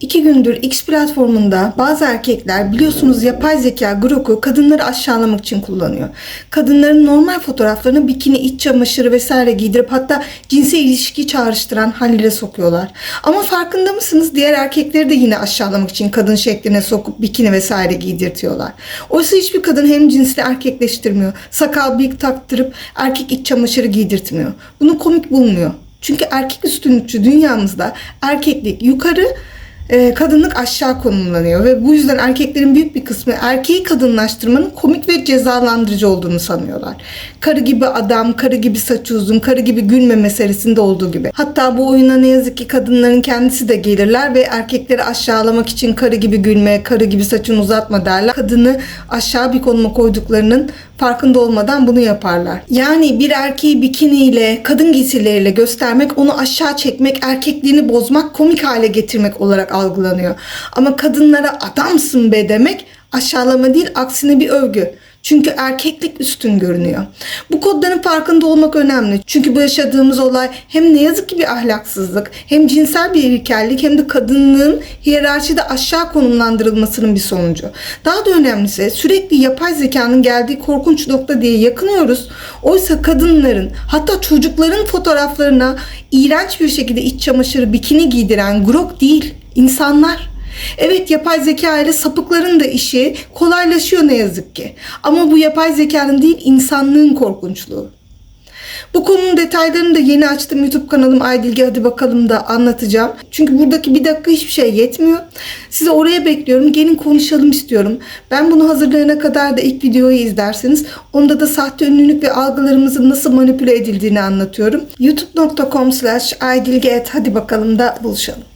İki gündür X platformunda bazı erkekler biliyorsunuz yapay zeka Grok'u kadınları aşağılamak için kullanıyor. Kadınların normal fotoğraflarını bikini, iç çamaşırı vesaire giydirip hatta cinsel ilişki çağrıştıran hallere sokuyorlar. Ama farkında mısınız diğer erkekleri de yine aşağılamak için kadın şekline sokup bikini vesaire giydirtiyorlar. Oysa hiçbir kadın hem cinsini erkekleştirmiyor. Sakal bıyık taktırıp erkek iç çamaşırı giydirtmiyor. Bunu komik bulmuyor. Çünkü erkek üstünlükçü dünyamızda erkeklik yukarı e, kadınlık aşağı konumlanıyor ve bu yüzden erkeklerin büyük bir kısmı erkeği kadınlaştırmanın komik ve cezalandırıcı olduğunu sanıyorlar. Karı gibi adam, karı gibi saç uzun, karı gibi gülme meselesinde olduğu gibi. Hatta bu oyuna ne yazık ki kadınların kendisi de gelirler ve erkekleri aşağılamak için karı gibi gülme, karı gibi saçını uzatma derler. Kadını aşağı bir konuma koyduklarının farkında olmadan bunu yaparlar. Yani bir erkeği bikiniyle, kadın giysileriyle göstermek, onu aşağı çekmek, erkekliğini bozmak, komik hale getirmek olarak algılanıyor. Ama kadınlara adamsın be demek aşağılama değil, aksine bir övgü. Çünkü erkeklik üstün görünüyor. Bu kodların farkında olmak önemli. Çünkü bu yaşadığımız olay hem ne yazık ki bir ahlaksızlık, hem cinsel bir ilkellik hem de kadınlığın hiyerarşide aşağı konumlandırılmasının bir sonucu. Daha da önemlisi sürekli yapay zekanın geldiği korkunç nokta diye yakınıyoruz. Oysa kadınların hatta çocukların fotoğraflarına iğrenç bir şekilde iç çamaşırı bikini giydiren grok değil insanlar. Evet yapay zeka ile sapıkların da işi kolaylaşıyor ne yazık ki. Ama bu yapay zekanın değil insanlığın korkunçluğu. Bu konunun detaylarını da yeni açtım YouTube kanalım Aydilge hadi bakalım da anlatacağım. Çünkü buradaki bir dakika hiçbir şey yetmiyor. Sizi oraya bekliyorum. Gelin konuşalım istiyorum. Ben bunu hazırlayana kadar da ilk videoyu izlerseniz onda da sahte ünlülük ve algılarımızın nasıl manipüle edildiğini anlatıyorum. youtube.com slash aydilge hadi bakalım da buluşalım.